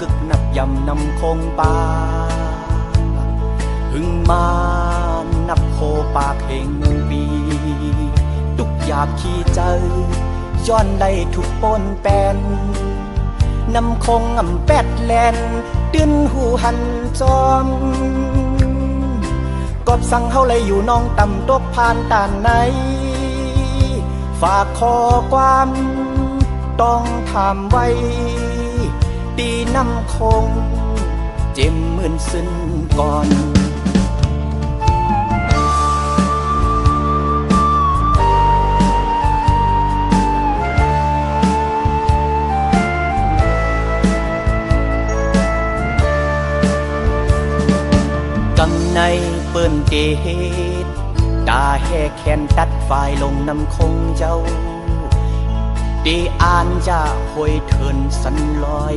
กึกนับยำนำคงปาหึงมานับโคปากเฮงปี ทุกอยากขี้เจอย้อนได้ทุกปนแปนนำคงอำแปดแลนตื้นหูหันจอมกอบสั่งเฮาเลยอยู่น้องต่ำตกผ่านตานไหน ฝากขอความต้องถามไว้ ตีน้ำคง เจ็มหมื่นสิ้นก่อนกำในเปิ้นเกเหตุตาแห่แขนตัดฝ่ายลงนำคงเจ้า ดีอ่านจะหอยเทินสันลอย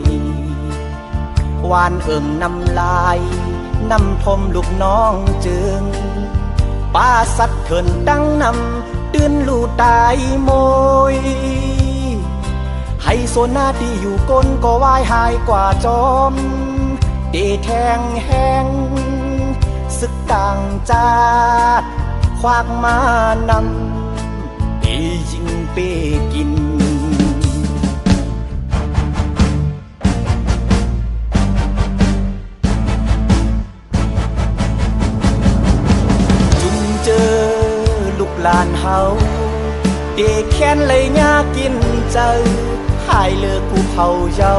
วานเอิ่งนำลายนำทมลูกน้องจึงป้าสัตว์เถินตั้งนำตื่นลูตายโมยให้โซนาที่อยู่ก้นก็วายหายกว่าจอมเดแทงแหงศึกต่างจาด ควักมานำเดยิงเปกิน ลานเฮาเดแค้นเลยยากินเจอหายเลือกกูเผาเยา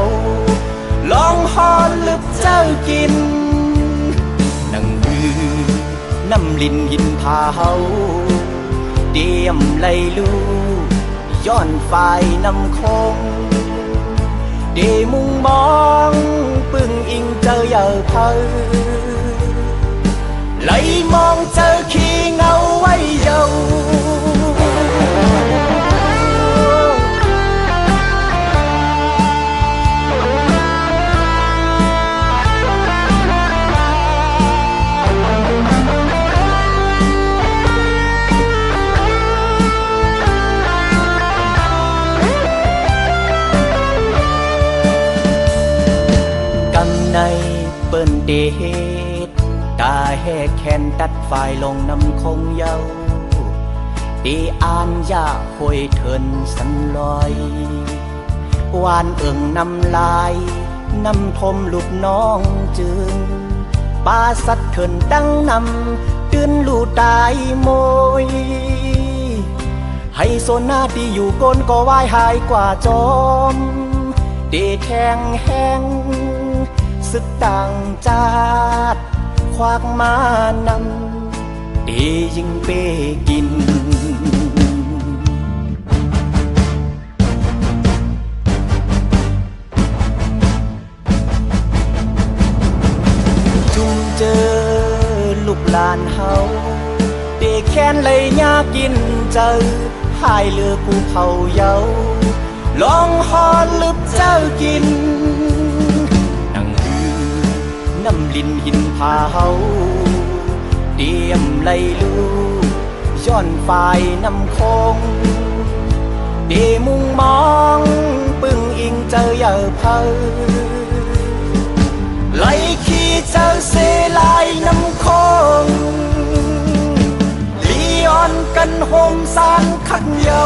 ลองฮอนลึกเจ้ากิน นังฮือน้ำลินหินพาเฮาเดียมไลลูย้อนฝ่ายนำคง เดมุงมองปึ่งอิงเจอเยาเพอไหลมองเจอขี้เง เปิ้นเดเหตุตาแห่แขนตัดฝ่ายลงนำคงเยาตีอ่านยาหอยเทินสันลอยวานเอิงนำลายนำทมลูกน้องจึงปาสัตว์เถินตั้งนำตื่นลูตายโมยให้โซนาที่อยู่ก้นก็วายหายกว่าจอมเดแทงแห้งึกต่างจาดควักมานำเดยิงเปกิน จุงเจอลูกหลานเฮาเดแค้นเลยยากินเจอหายเลือกูเผาเยาลองฮอนลึบเจ้ากิน น้ำลินหินพาเฮาเดียมไลลูย้อนฝ่ายน้ำคงเดมุ่งมองปึ่งอิงเจอเยาเพอไหลขี้เจ้าเสลายน้ำคงลีออนกันโฮมสารขันเยา